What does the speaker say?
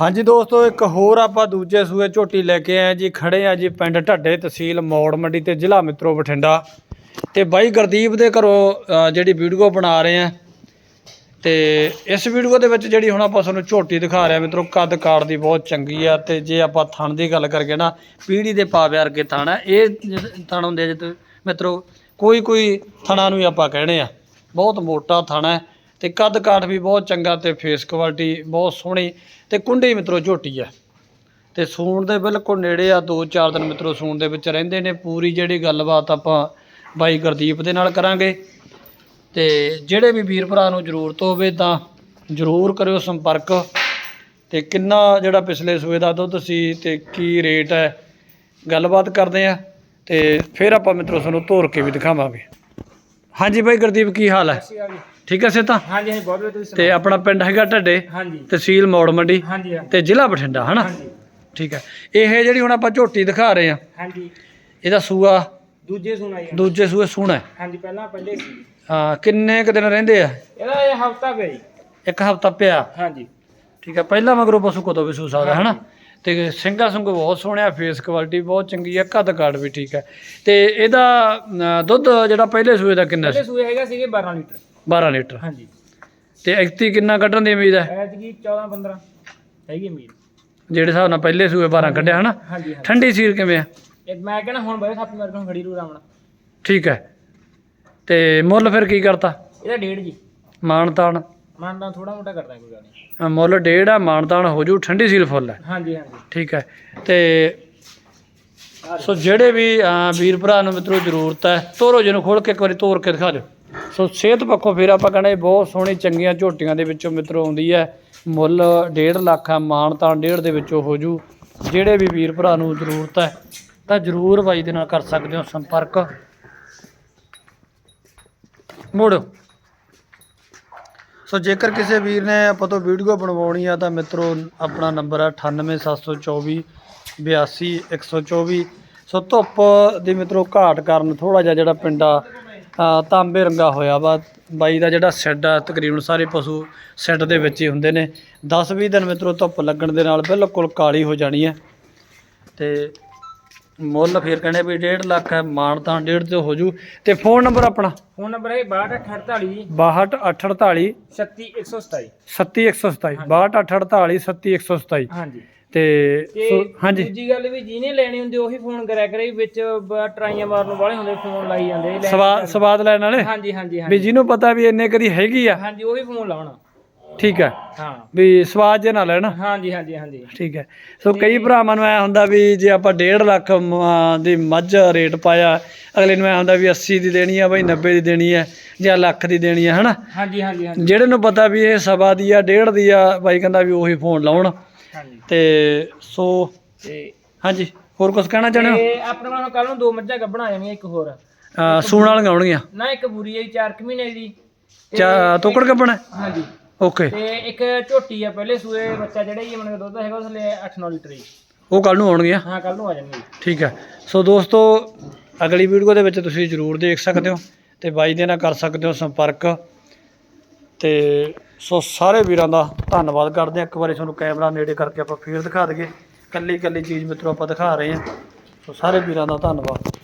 ਹਾਂਜੀ ਦੋਸਤੋ, ਇੱਕ ਹੋਰ ਆਪਾਂ ਦੂਜੇ ਸੂਏ ਝੋਟੀ ਲੈ ਕੇ ਆਏ ਜੀ। ਖੜੇ ਆ ਜੀ ਪਿੰਡ ਢੱਡੇ ਤਹਿਸੀਲ ਮੌੜ ਮੰਡੀ ਤੇ ਜ਼ਿਲ੍ਹਾ ਮਿੱਤਰੋ ਬਠਿੰਡਾ। ਤੇ ਬਾਈ ਗੁਰਦੀਪ ਦੇ ਘਰੋਂ ਜਿਹੜੀ ਵੀਡੀਓ ਬਣਾ ਰਹੇ ਆ। ਤੇ ਇਸ ਵੀਡੀਓ ਦੇ ਵਿੱਚ ਜਿਹੜੀ ਹੁਣ ਆਪਾਂ ਤੁਹਾਨੂੰ ਝੋਟੀ ਦਿਖਾ ਰਹੇ ਆ, ਮਿੱਤਰੋ, ਕੱਦ ਕਾੜ ਦੀ ਬਹੁਤ ਚੰਗੀ ਆ। ਤੇ ਜੇ ਆਪਾਂ ਥਣ ਦੀ ਗੱਲ ਕਰਕੇ ਨਾ, ਪੀੜੀ ਦੇ ਪਾਵੇ ਵਰਗੇ ਥਣ ਆ। ਇਹ ਥਣ ਹੁੰਦੇ ਆ ਜਿੱਤੇ ਮਿੱਤਰੋ ਕੋਈ ਕੋਈ ਥਣਾ ਨੂੰ ਹੀ ਆਪਾਂ ਕਹਿੰਦੇ ਆ। ਬਹੁਤ ਮੋਟਾ ਥਣ ਹੈ ਤੇ ਕੱਦ ਕਾਠ ਵੀ ਬਹੁਤ ਚੰਗਾ ਤੇ ਫੇਸ ਕੁਆਲਿਟੀ ਬਹੁਤ ਸੋਹਣੀ ਤੇ ਕੁੰਡੀ ਮਿੱਤਰੋ ਝੋਟੀ ਆ। ਤੇ ਸੂਣ ਦੇ ਬਿਲਕੁਲ ਨੇੜੇ ਆ 2-4 ਦਿਨ ਮਿੱਤਰੋ ਸੂਣ ਦੇ ਵਿੱਚ ਰਹਿੰਦੇ ਨੇ। ਪੂਰੀ ਜਿਹੜੀ ਗੱਲਬਾਤ ਆਪਾਂ ਬਾਈ ਗੁਰਦੀਪ ਦੇ ਨਾਲ ਕਰਾਂਗੇ। ਤੇ ਜਿਹੜੇ ਵੀ ਵੀਰ ਭਰਾ ਨੂੰ ਜ਼ਰੂਰਤ ਹੋਵੇ ਤਾਂ ਜ਼ਰੂਰ ਕਰਿਓ ਸੰਪਰਕ। ਤੇ ਕਿੰਨਾ ਜਿਹੜਾ ਪਿਛਲੇ ਸੂਏ ਦਾ ਦੁੱਧ ਸੀ ਤੇ ਕੀ ਰੇਟ ਹੈ, ਗੱਲਬਾਤ ਕਰਦੇ ਆ। ਤੇ ਫਿਰ ਆਪਾਂ ਮਿੱਤਰੋ ਤੁਹਾਨੂੰ ਤੋਰ ਕੇ ਵੀ ਦਿਖਾਵਾਂਗੇ। ਹਾਂਜੀ ਬਾਈ ਗੁਰਦੀਪ, ਕੀ ਹਾਲ ਹੈ? ਠੀਕ ਹੈ ਸੇ ਤਾਂ ਹਾਂਜੀ ਹਾਂਜੀ ਬਹੁਤ ਵਧੀਆ ਤੁਸੀਂ ਤੇ ਆਪਣਾ ਪਿੰਡ ਹੈਗਾ ਢੱਡੇ। ਹਾਂਜੀ। ਤਹਿਸੀਲ ਮੌੜ ਮੰਡੀ ਹਾਂਜੀ ਹਾਂਜੀ। ਤੇ ਜ਼ਿਲ੍ਹਾ ਬਠਿੰਡਾ ਹਨਾ? ਹਾਂਜੀ। ਠੀਕ ਹੈ ਇਹ ਜਿਹੜੀ ਹੁਣ ਆਪਾਂ ਝੋਟੀ ਦਿਖਾ ਰਹੇ ਆ ਹਾਂਜੀ। ਇਹਦਾ ਸੂਆ ਦੂਜੇ ਸੁਣਾਈ ਦੂਜੇ ਸੂਏ ਸੋਹਣਾ ਹੈ। ਹਾਂਜੀ ਪਹਿਲਾਂ ਪਹਿਲੇ ਸੀ। ਹਾਂ ਕਿੰਨੇ ਕੁ ਦਿਨ ਰਹਿੰਦੇ ਆ? ਇਹਦਾ ਇਹ ਹਫਤਾ ਪਿਆ ਜੀ। ਇੱਕ ਹਫਤਾ ਪਿਆ। ਹਾਂਜੀ। ਠੀਕ ਹੈ ਪਹਿਲਾ ਮਗਰੋਂ ਪਸ਼ੂ ਕਦੋਂ ਵੀ ਸੂ ਸਕਦਾ ਹਨਾ? ਤੇ ਸਿੰਘਾ ਸੰਗ ਬਹੁਤ ਸੋਹਣਿਆ ਫੇਸ ਕੁਆਲਿਟੀ ਬਹੁਤ ਚੰਗੀ ਹੈ ਕੱਦ ਕਾਠ ਵੀ ਠੀਕ ਹੈ ਤੇ ਇਹਦਾ ਦੁੱਧ ਜਿਹੜਾ ਪਹਿਲੇ ਸੂਏ ਦਾ ਕਿੰਨਾ ਸੀ? ਪਹਿਲੇ ਸੂਏ ਹੈਗਾ ਸੀਗੇ 12 ਲੀਟਰ। 12 ਲੀਟਰ। ਹਾਂਜੀ। ਤੇ ਐਕਤੀ ਕਿੰਨਾ ਕੱਢਣ ਦੀ ਉਮੀਦ ਹੈ? ਐਤਕੀ 14 15 ਹੈਗੀ ਉਮੀਦ। ਜਿਹੜੇ ਹਿਸਾਬ ਨਾਲ ਪਹਿਲੇ ਸੂਏ 12 ਕੱਢਿਆ ਹਨਾ? ਹਾਂਜੀ ਹਾਂਜੀ। ਠੰਡੀ ਸੀਰ ਕਿਵੇਂ ਆ? ਇਹ ਮੈਂ ਕਹਿੰਦਾ ਹੁਣ ਬੜੇ ਸੱਤ ਮੇਰੇ ਕੋਲ ਖੜੀ ਰੂ ਰਾਵਣਾ। ਠੀਕ ਹੈ। ਤੇ ਮੁੱਲ ਫਿਰ ਕੀ ਕਰਤਾ? ਇਹਦਾ ਡੇਢ ਜੀ। ਮਾਣ ਤਾਣ। ਮੰਨਦਾ ਥੋੜਾ ਮੋਟਾ ਕਰਦਾ ਕੋਈ ਗੱਲ ਨਹੀਂ। ਅ, ਮੁੱਲ ਡੇਢ ਆ ਮਾਣ ਤਾਣ ਹੋ ਜੂ ਠੰਡੀ ਸੀਲ ਫੁੱਲ ਹੈ। ਹਾਂਜੀ ਹਾਂਜੀ। ਠੀਕ ਹੈ। ਤੇ ਸੋ ਜਿਹੜੇ ਵੀ ਅ, ਵੀਰ ਭਰਾ ਨੂੰ ਮਿੱਤਰੋ ਜ਼ਰੂਰਤ ਹੈ ਤੋਰੋ ਜਿਹਨੂੰ ਖੋਲ ਕੇ ਇੱਕ ਵਾਰੀ ਤੋਰ ਕੇ ਦਿਖਾ ਦਿਓ। ਸੋ ਸਿਹਤ ਪੱਖੋਂ ਫਿਰ ਆਪਾਂ ਕਹਿੰਦੇ ਬਹੁਤ ਸੋਹਣੀ ਚੰਗੀਆਂ ਝੋਟੀਆਂ ਦੇ ਵਿੱਚੋਂ ਮਿੱਤਰੋ ਆਉਂਦੀ ਹੈ। ਮੁੱਲ 1.5 ਲੱਖ ਹੈ ਮਾਣ ਤਾਂ 1.5 ਦੇ ਵਿੱਚੋਂ ਹੋ ਜੂ। ਜਿਹੜੇ ਵੀ ਵੀਰ ਭਰਾ ਨੂੰ ਜ਼ਰੂਰਤ ਹੈ ਤਾਂ ਜ਼ਰੂਰ ਬਾਈ ਦੇ ਨਾਲ ਕਰ ਸਕਦੇ ਹੋ ਸੰਪਰਕ। ਮੋੜੋ। ਸੋ ਜੇਕਰ ਕਿਸੇ ਵੀਰ ਨੇ ਆਪਾਂ ਤੋਂ ਵੀਡੀਓ ਬਣਵਾਉਣੀ ਆ ਤਾਂ ਮਿੱਤਰੋ ਆਪਣਾ ਨੰਬਰ ਹੈ 98724 82124 ਸੋ ਧੁੱਪ ਦੀ ਮਿੱਤਰੋ ਘਾਟ ਕਾਰਨ ਥੋੜਾ ਜਿਹਾ ਜਿਹੜਾ ਪਿੰਡਾ ਅ, ਤਾਂਬੇ ਰੰਗਾ ਹੋਇਆ ਵਾ। ਬਾਈ ਦਾ ਜਿਹੜਾ ਸ਼ੈੱਡ ਆ ਤਕਰੀਬਨ ਸਾਰੇ ਪਸ਼ੂ ਸ਼ੈੱਡ ਦੇ ਵਿੱਚ ਹੀ ਹੁੰਦੇ ਨੇ। 10-20 ਦਿਨ ਮਿੱਤਰੋ ਧੁੱਪ ਲੱਗਣ ਦੇ ਨਾਲ ਬਿਲਕੁਲ ਕਾਲੀ ਹੋ ਜਾਣੀ ਹੈ। ਤੇ ਮੁੱਲ ਫਿਰ ਕਹਿੰਦੇ ਵੀ 1.5 ਲੱਖ ਹੈ ਮਾਣ ਤਾਂ 1.5 ਤੇ ਹੋ ਜੂ। ਤੇ ਫੋਨ ਨੰਬਰ ਆਪਣਾ? ਫੋਨ ਨੰਬਰ ਹੈ 6248 ਜੀ 6248 36127 37127 6248 37127 ਹਾਂਜੀ। ਤੇ ਸੋ ਹਾਂਜੀ। ਦੂਜੀ ਗੱਲ ਵੀ ਜਿਹਨੇ ਲੈਣੀ ਹੁੰਦੀ ਉਹੀ ਫੋਨ ਕਰਿਆ ਕਰੇ ਵਿੱਚ ਬ- ਟਰਾਈਆਂ ਮਾਰਨ ਵਾਲੇ ਹੁੰਦੇ ਫੋਨ ਲਾਈ ਜਾਂਦੇ ਸਵਾਦ ਸਵਾਦ ਲੈਣ ਵਾਲੇ? ਹਾਂਜੀ ਹਾਂਜੀ ਵੀ ਹਾਂਜੀ। ਜਿਹਨੂੰ ਪਤਾ ਵੀ ਇੰਨੇ ਕਦੀ ਹੈਗੀ ਆ। ਹਾਂਜੀ ਉਹੀ ਫੋਨ ਲਾਉਣਾ। ਠੀਕ ਹੈ ਹਾਂ। ਵੀ ਸਵਾਦ ਜੇ ਨਾ ਲੈਣ। ਹਾਂਜੀ ਹਾਂਜੀ ਹਾਂਜੀ। ਠੀਕ ਹੈ ਸੋ ਕਈ ਭਰਾਵਾਂ ਨੂੰ ਐ ਹੁੰਦਾ ਵੀ ਜੇ ਆਪਾਂ 1.5 ਲੱਖ ਮ- ਦੀ ਮੱਝ ਰੇਟ ਪਾਇਆ ਅਗਲੇ ਨੂੰ ਐ ਹੁੰਦਾ ਵੀ 80 ਦੀ ਦੇਣੀ ਆ ਬਈ 90 ਦੀ ਦੇਣੀ ਆ ਜਾਂ ਲੱਖ ਦੀ ਦੇਣੀ ਆ ਹਨਾ? ਹਾਂਜੀ ਹਾਂਜੀ ਹਾਂਜੀ। ਜਿਹੜੇ ਨੂੰ ਪਤਾ ਵੀ ਇਹ ਸਵਾ ਦੀ ਆ ਡੇਢ ਦੀ ਆ ਬਾਈ ਕਹਿੰਦਾ ਵੀ ਉਹੀ ਫੋਨ ਲਾਉਣ। ਹਾਂਜੀ। ਤੇ ਸੋ ਤੇ ਹਾਂਜੀ ਹੋਰ ਕੁਝ ਕਹਿਣਾ ਚਾਹੁੰਦੇ ਹੋ? ਤੇ ਆਪਣੇ ਕੋਲ ਕੱਲ ਨੂੰ ਦੋ ਮੱਝਾਂ ਗੱਭਣਾ ਜਾਣੀਆਂ ਇੱਕ ਹੋਰ। ਅ, ਸੂਣ ਵਾਲੀਆਂ ਆਉਣਗੀਆਂ। ਨਾ ਇੱਕ ਬੁਰੀ ਹੈ 4 ਮਹੀਨੇ ਦੀ। ਤੇ ਚਾ ਤੋਕੜ ਕੱਪਣਾ ਹਾਂਜੀ। ਓਕੇ। ਤੇ ਇੱਕ ਝੋਟੀ ਆ ਪਹਿਲੇ ਸੂਏ ਬੱਚਾ ਜਿਹੜਾ ਹੀ ਮਨ ਦੁੱਧ ਹੈਗਾ ਉਸ ਲਈ 8-9 ਲੀਟਰ ਹੀ ਉਹ ਕੱਲ ਨੂੰ ਆਉਣਗੀਆਂ? ਹਾਂ ਕੱਲ ਨੂੰ ਆ ਜਾਣਗੇ ਠੀਕ ਹੈ। ਸੋ ਦੋਸਤੋ ਅਗਲੀ ਵੀਡੀਓ ਦੇ ਵਿੱਚ ਤੁਸੀਂ ਜਰੂਰ ਦੇਖ ਸਕਦੇ ਹੋ ਤੇ ਬਾਈ ਦੇ ਨਾਲ ਕਰ ਸਕਦੇ ਹੋ ਸੰਪਰਕ। ਤੇ ਸੋ ਸਾਰੇ ਵੀਰਾਂ ਦਾ ਧੰਨਵਾਦ ਕਰਦੇ ਹਾਂ। ਇੱਕ ਵਾਰੀ ਤੁਹਾਨੂੰ ਕੈਮਰਾ ਨੇੜੇ ਕਰਕੇ ਆਪਾਂ ਫੇਰ ਦਿਖਾ ਦਈਏ। ਕੱਲੀ ਕੱਲੀ ਚੀਜ਼ ਮਿੱਤਰੋ ਆਪਾਂ ਦਿਖਾ ਰਹੇ ਹਾਂ। ਸੋ ਸਾਰੇ ਵੀਰਾਂ ਦਾ ਧੰਨਵਾਦ।